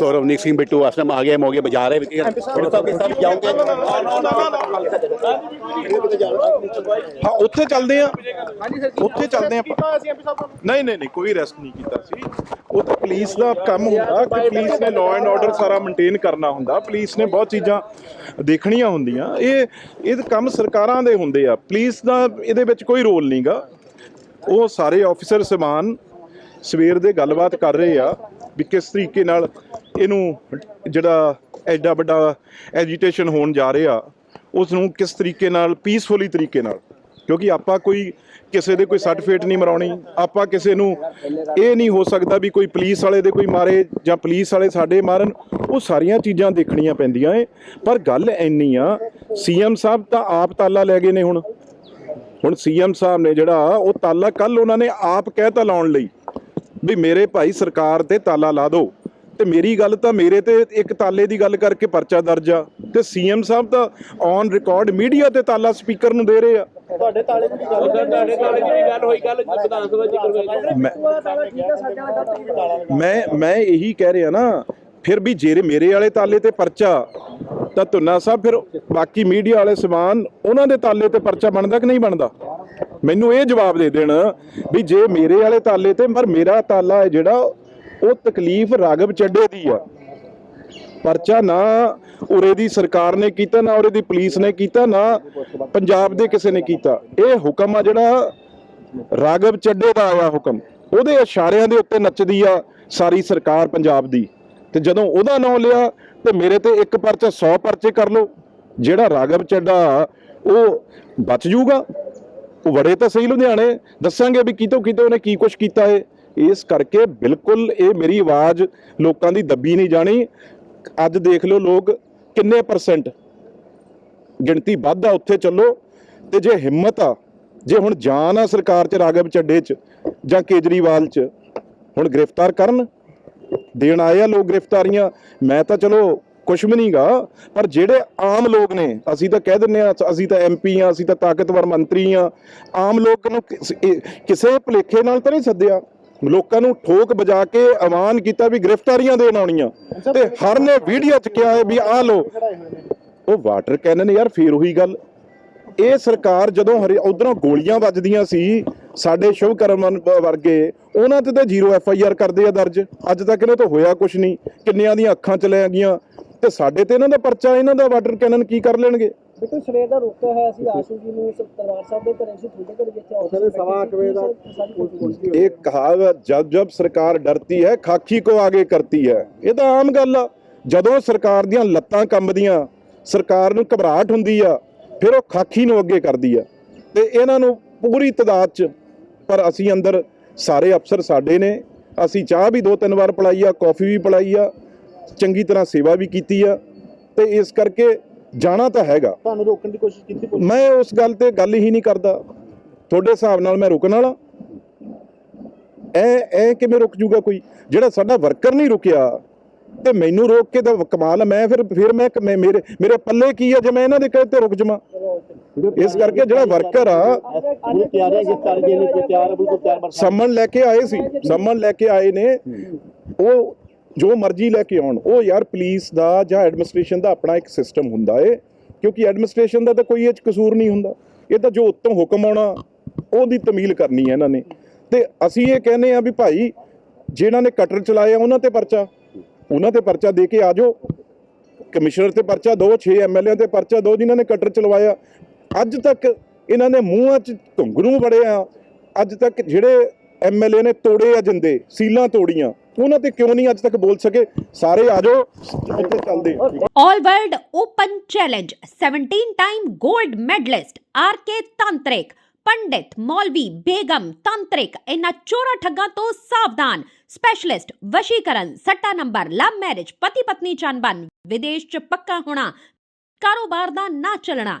ਸੌਰਵ ਨੀਕ ਸਿੰਘ ਬਿੱਟੂ ਅਸਲਮ ਆ ਗਿਆ ਮੋਗੇ ਬਜਾ ਰਹੇ ਵੀ ਉੱਥੇ ਚੱਲਦੇ ਆ ਉੱਥੇ ਚੱਲਦੇ ਆ ਨਹੀਂ ਨਹੀਂ ਨਹੀਂ ਕੋਈ ਰੈਸਟ ਨਹੀਂ ਕੀਤਾ ਸੀ। ਉਹ ਤਾਂ ਪੁਲਿਸ ਦਾ ਕੰਮ ਹੁੰਦਾ ਕਿ ਪੁਲਿਸ ਨੇ ਲਾਅ ਐਂਡ ਆਰਡਰ ਸਾਰਾ ਮੇਨਟੇਨ ਕਰਨਾ ਹੁੰਦਾ। ਪੁਲਿਸ ਨੇ ਬਹੁਤ ਚੀਜ਼ਾਂ ਦੇਖਣੀਆਂ ਹੁੰਦੀਆਂ। ਇਹ ਇਹ ਕੰਮ ਸਰਕਾਰਾਂ ਦੇ ਹੁੰਦੇ ਆ। ਪੁਲਿਸ ਦਾ ਇਹਦੇ ਵਿੱਚ ਕੋਈ ਰੋਲ ਨਹੀਂਗਾ ਉਹ ਸਾਰੇ ਆਫੀਸਰ ਸਮਾਨ ਸਵੇਰ ਦੇ ਗੱਲਬਾਤ ਕਰ ਰਹੇ ਆ ਵੀ ਕਿਸ ਤਰੀਕੇ ਨਾਲ ਇਹਨੂੰ ਜਿਹੜਾ ਐਡਾ ਵੱਡਾ ਐਜੀਟੇਸ਼ਨ ਹੋਣ ਜਾ ਰਿਹਾ ਉਸ ਨੂੰ ਕਿਸ ਤਰੀਕੇ ਨਾਲ ਪੀਸਫੁਲੀ ਤਰੀਕੇ ਨਾਲ? ਕਿਉਂਕਿ ਆਪਾਂ ਕੋਈ ਕਿਸੇ ਦੇ ਕੋਈ ਸਰਟੀਫਿਕੇਟ ਨਹੀਂ ਮਰਾਉਣੀ, ਆਪਾਂ ਕਿਸੇ ਨੂੰ ਇਹ ਨਹੀਂ ਹੋ ਸਕਦਾ ਵੀ ਕੋਈ ਪੁਲਿਸ ਵਾਲੇ ਦੇ ਕੋਈ ਮਾਰੇ ਜਾਂ ਪੁਲਿਸ ਵਾਲੇ ਸਾਡੇ ਮਾਰਨ, ਉਹ ਸਾਰੀਆਂ ਚੀਜ਼ਾਂ ਦੇਖਣੀਆਂ ਪੈਂਦੀਆਂ ਏ। ਪਰ ਗੱਲ ਇੰਨੀ ਆ, ਸੀਐਮ ਸਾਹਿਬ ਤਾਂ ਆਪ ਤਾਲਾ ਲੈ ਗਏ ਨੇ ਹੁਣ। ਹੁਣ ਸੀਐਮ ਸਾਹਿਬ ਨੇ ਜਿਹੜਾ, ਉਹ ਤਾਲਾ ਕੱਲ ਉਹਨਾਂ ਨੇ ਆਪ ਕਹਿਤਾ ਲਾਉਣ ਲਈ ਵੀ ਮੇਰੇ ਭਾਈ ਸਰਕਾਰ ਤੇ ਤਾਲਾ ਲਾ ਦਿਓ। ਤੇ ਮੇਰੀ ਗੱਲ ਤਾਂ ਮੇਰੇ ਤੇ ਇੱਕ ਤਾਲੇ ਦੀ ਗੱਲ ਕਰਕੇ ਪਰਚਾ ਦਰਜ ਆ। ਤੇ ਸੀਐਮ ਸਾਹਿਬ ਤਾਂ ਔਨ ਰਿਕਾਰਡ ਮੀਡੀਆ ਤੇ ਤਾਲਾ ਸਪੀਕਰ ਨੂੰ ਦੇ ਰਹੇ ਆ। ਤੁਹਾਡੇ ਤਾਲੇ ਦੀ ਗੱਲ ਤੁਹਾਡੇ ਤਾਲੇ ਦੀ ਗੱਲ ਹੋਈ? ਕੱਲ ਵਿਧਾਨ ਸਭਾ ਜ਼ਿਕਰ ਹੋਇਆ ਮੈਂ ਮੈਂ ਮੈਂ ਇਹੀ ਕਹਿ ਰਿਹਾ ਨਾ ਫਿਰ ਵੀ ਜਿਹੜੇ ਮੇਰੇ ਵਾਲੇ ਤਾਲੇ ਤੇ ਪਰਚਾ ਤਾਂ ਧੁੰਨਾ ਸਾਹਿਬ ਫਿਰ ਬਾਕੀ ਮੀਡੀਆ ਵਾਲੇ ਸਮਾਨ ਉਹਨਾਂ ਦੇ ਤਾਲੇ ਤੇ ਪਰਚਾ ਬਣਦਾ ਕਿ ਨਹੀਂ ਬਣਦਾ? ਮੈਨੂੰ ਇਹ ਜਵਾਬ ਦੇ ਦੇਣ ਵੀ ਜੇ ਮੇਰੇ ਵਾਲੇ ਤਾਲੇ ਤੇ ਪਰ ਮੇਰਾ ਤਾਲਾ ਹੈ ਜਿਹੜਾ ਉਹ ਤਕਲੀਫ ਰਾਗਵ ਚੱਡੇ ਦੀ ਆ। ਪਰਚਾ ਨਾ ਉਰੇ ਦੀ ਸਰਕਾਰ ਨੇ ਕੀਤਾ, ਨਾ ਉਰੇ ਦੀ ਪੁਲਿਸ ਨੇ ਕੀਤਾ, ਨਾ ਪੰਜਾਬ ਦੇ ਕਿਸੇ ਨੇ ਕੀਤਾ। ਇਹ ਹੁਕਮ ਆ ਜਿਹੜਾ ਰਾਗਵ ਚੱਡੇ ਦਾ ਆਇਆ ਹੁਕਮ। ਉਹਦੇ ਇਸ਼ਾਰਿਆਂ ਦੇ ਉੱਤੇ ਨੱਚਦੀ ਆ ਸਾਰੀ ਸਰਕਾਰ ਪੰਜਾਬ ਦੀ। ਤੇ ਜਦੋਂ ਉਹਦਾ ਨਾਮ ਲਿਆ, ਤੇ ਮੇਰੇ ਤੇ ਇੱਕ ਪਰਚਾ 100 ਪਰਚੇ ਕਰ ਲਓ। ਜਿਹੜਾ ਰਾਗਵ ਚੱਡਾ ਉਹ ਬਚ ਜੂਗਾ। ਉਹ ਵੜੇ ਤਾਂ ਸਹੀ ਲੁਧਿਆਣੇ। ਦੱਸਾਂਗੇ ਵੀ ਕਿਤੋਂ ਕਿਤੋਂ ਉਹਨੇ ਕੀ ਕੁਛ ਕੀਤਾ ਹੈ ਇਸ ਕਰਕੇ ਬਿਲਕੁਲ ਇਹ ਮੇਰੀ ਆਵਾਜ਼ ਲੋਕਾਂ ਦੀ ਦੱਬੀ ਨਹੀਂ ਜਾਣੀ। ਅੱਜ ਦੇਖ ਲਓ ਲੋਕ ਕਿੰਨੇ ਪਰਸੈਂਟ ਗਿਣਤੀ ਵੱਧ ਆ ਉੱਥੇ ਚੱਲੋ। ਤੇ ਜੇ ਹਿੰਮਤ ਆ, ਜੇ ਹੁਣ ਜਾਨ ਆ ਸਰਕਾਰ ਚ ਰਾਗਵ ਚੱਡੇ ਚ ਜਾਂ ਕੇਜਰੀਵਾਲ ਚ, ਹੁਣ ਗ੍ਰਿਫਤਾਰ ਕਰਨ, ਦੇਣ ਆਏ ਆ ਲੋਕ ਗ੍ਰਿਫਤਾਰੀਆਂ, ਮੈਂ ਤਾਂ ਚਲੋ ਕੁਛ ਵੀ ਨਹੀਂਗਾ, ਪਰ ਜਿਹੜੇ ਆਮ ਲੋਕ ਨੇ, ਅਸੀਂ ਤਾਂ ਕਹਿ ਦਿੰਨੇ ਆ ਅਸੀਂ ਤਾਂ ਐਮਪੀ ਆ ਅਸੀਂ ਤਾਂ ਤਾਕਤਵਰ ਮੰਤਰੀ ਆ ਆਮ ਲੋਕ ਨੂੰ ਕਿਸੇ ਭੁਲੇਖੇ ਨਾਲ ਤਾਂ ਨਹੀਂ ਸੱਦਿਆ। ਲੋਕਾਂ ਨੂੰ ਠੋਕ ਵਜਾ ਕੇ ਆਵਾਨ ਕੀਤਾ ਵੀ ਗ੍ਰਿਫਤਾਰੀਆਂ ਦੇਣ ਆਉਣੀਆਂ। ਤੇ ਹਰ ਨੇ ਵੀਡੀਓ ਚ ਕਿਹਾ ਹੈ ਵੀ ਆਹ ਲੋ ਉਹ ਵਾਟਰ ਕੈਨਨ ਯਾਰ ਫੇਰ ਉਹੀ ਗੱਲ। ਇਹ ਸਰਕਾਰ ਜਦੋਂ ਹਰੇ ਉਧਰੋਂ ਗੋਲੀਆਂ ਵੱਜਦੀਆਂ ਸੀ ਸਾਡੇ ਸ਼ੁਭਕਰਮਨ ਵ- ਵਰਗੇ ਉਹਨਾਂ ਤੇ ਤਾਂ ਜ਼ੀਰੋ ਐਫ ਆਈ ਆਰ ਕਰਦੇ ਆ ਦਰਜ। ਅੱਜ ਤੱਕ ਇਹਨਾਂ ਤੋਂ ਹੋਇਆ ਕੁਝ ਨਹੀਂ। ਕਿੰਨਿਆਂ ਦੀਆਂ ਅੱਖਾਂ ਚ ਲੈ ਗਈਆਂ। ਤੇ ਸਾਡੇ ਤੇ ਇਹਨਾਂ ਦਾ ਪਰਚਾ ਇਹਨਾਂ ਦਾ ਵਾਟਰ ਕੈਨਨ ਕੀ ਕਰ ਲੈਣਗੇ? ਦੇਖੋ ਸਵੇਰ ਦਾ ਰੁਕਿਆ ਹੋਇਆ ਸੀ ਆਸ਼ੂ ਜੀ ਨੂੰ ਦਰਬਾਰ ਸਾਹਿਬ ਦੇ ਘਰੇ ਸੀ ਤੁਹਾਡੇ ਘਰੇ ਜਿੱਥੇ ਆਉਂਦੇ ਸਵਾ 8 ਵਜੇ ਦਾ ਇਹ ਕਹਾਵਤ ਜਬ ਜਬ ਸਰਕਾਰ ਡਰਤੀ ਹੈ ਖਾਕੀ ਕੋ ਆਗੇ ਕਰਤੀ ਹੈ। ਇਹ ਤਾਂ ਆਮ ਗੱਲ ਆ। ਜਦੋਂ ਸਰਕਾਰ ਦੀਆਂ ਲੱਤਾਂ ਕੰਬਦੀਆਂ ਸਰਕਾਰ ਨੂੰ ਘਬਰਾਹਟ ਹੁੰਦੀ ਆ ਫਿਰ ਉਹ ਖਾਕੀ ਨੂੰ ਅੱਗੇ ਕਰਦੀ ਆ। ਤੇ ਇਹਨਾਂ ਨੂੰ ਪੂਰੀ ਤਦਾਦ ਚ ਪਰ ਅਸੀਂ ਅੰਦਰ ਸਾਰੇ ਅਫਸਰ ਸਾਡੇ ਨੇ ਅਸੀਂ ਚਾਹ ਵੀ ਦੋ ਤਿੰਨ ਵਾਰ ਪਿਲਾਈ ਆ ਕਾਫੀ ਵੀ ਪਿਲਾਈ ਆ ਚੰਗੀ ਤਰ੍ਹਾਂ ਸੇਵਾ ਵੀ ਕੀਤੀ ਆ। ਤੇ ਇਸ ਕਰਕੇ ਜਾਣਾ ਤਾਂ ਹੈਗਾ। ਤੁਹਾਨੂੰ ਰੋਕਣ ਦੀ ਕੋਸ਼ਿਸ਼ ਕੀਤੀ ਮੈਂ ਉਸ ਗੱਲ ਤੇ ਗੱਲ ਹੀ ਨਹੀਂ ਕਰਦਾ। ਤੁਹਾਡੇ ਹਿਸਾਬ ਨਾਲ ਮੈਂ ਰੁਕਣ ਵਾਲਾ। ਐ ਐ ਕਿਵੇਂ ਰੁਕ ਜੂਗਾ ਕੋਈ? ਜਿਹੜਾ ਸਾਡਾ ਵਰਕਰ ਨਹੀਂ ਰੁਕਿਆ ਤੇ ਮੈਨੂੰ ਰੋਕ ਕੇ ਤਾਂ ਕਮਾਲ ਮੈਂ ਫਿਰ ਫਿਰ ਮੈਂ ਮੇਰੇ ਮੇਰੇ ਪੱਲੇ ਕੀ ਆ ਜੇ ਮੈਂ ਇਹਨਾਂ ਦੇ ਕਹੇ ਤੇ ਰੁਕ ਜਾਵਾਂ? ਇਸ ਕਰਕੇ ਜਿਹੜਾ ਵਰਕਰ ਆ ਸੰਮਨ ਲੈ ਕੇ ਆਏ ਸੀ। ਸੰਮਨ ਲੈ ਕੇ ਆਏ ਨੇ। ਉਹ ਜੋ ਮਰਜ਼ੀ ਲੈ ਕੇ ਆਉਣ, ਉਹ ਯਾਰ ਪੁਲਿਸ ਦਾ ਜਾਂ ਐਡਮਿਨਿਸਟ੍ਰੇਸ਼ਨ ਦਾ ਆਪਣਾ ਇੱਕ ਸਿਸਟਮ ਹੁੰਦਾ ਏ, ਕਿਉਂਕਿ ਐਡਮਿਨਿਸਟ੍ਰੇਸ਼ਨ ਦਾ ਤਾਂ ਕੋਈ ਇਹ 'ਚ ਕਸੂਰ ਨਹੀਂ ਹੁੰਦਾ। ਇਹ ਤਾਂ ਜੋ ਉੱਤੋਂ ਹੁਕਮ ਆਉਣਾ, ਉਹਦੀ ਤਮੀਲ ਕਰਨੀ ਹੈ ਇਹਨਾਂ ਨੇ। ਤੇ ਅਸੀਂ ਇਹ ਕਹਿੰਦੇ ਆ ਵੀ ਭਾਈ ਜਿਨ੍ਹਾਂ ਨੇ ਕਟਰ ਚਲਾਏ ਆ ਉਹਨਾਂ ਤੇ ਪਰਚਾ, ਉਹਨਾਂ ਤੇ ਪਰਚਾ ਦੇ ਕੇ ਆ ਜਾਓ। ਕਮਿਸ਼ਨਰ ਤੇ ਪਰਚਾ ਦੋ 6 ਐਮਐਲਏ ਤੇ ਪਰਚਾ ਦੋ ਜਿਨ੍ਹਾਂ ਨੇ ਕਟਰ ਚਲਵਾਇਆ। ਅੱਜ ਤੱਕ ਇਹਨਾਂ ਦੇ ਮੂੰਹਾਂ 'ਚ ਘੁੰਗਰੂ ਬੜੇ ਆ ਅੱਜ ਤੱਕ ਜਿਹੜੇ ਐਮਐਲਏ ਨੇ ਤੋੜੇ ਆ ਜਿੰਦੇ, ਸੀਲਾਂ ਤੋੜੀਆਂ ਉਹਨਾਂ ਤੇ ਕਿਉਂ ਨਹੀਂ ਅੱਜ ਤੱਕ ਬੋਲ ਸਕੇ ਸਾਰੇ ਆ ਜਾਓ ਉੱਥੇ ਚੱਲਦੇ ਆ। All World Open Challenge 17 time gold medalist RK Tantrik ਪੰਡਿਤ ਮੌਲਵੀ ਬੇਗਮ ਤੰਤਰਿਕ ਇਹਨਾਂ ਚੋਰਾ ਠੱਗਾਂ ਤੋਂ ਸਾਵਧਾਨ ਸਪੈਸ਼ਲਿਸਟ ਵਸ਼ੀਕਰਨ ਸੱਟਾ ਨੰਬਰ ਲਵ ਮੈਰਿਜ ਪਤੀ ਪਤਨੀ ਚੰਬਨ ਵਿਦੇਸ਼ ਚ ਪੱਕਾ ਹੋਣਾ, ਕਾਰੋਬਾਰ ਦਾ ਨਾ ਚੱਲਣਾ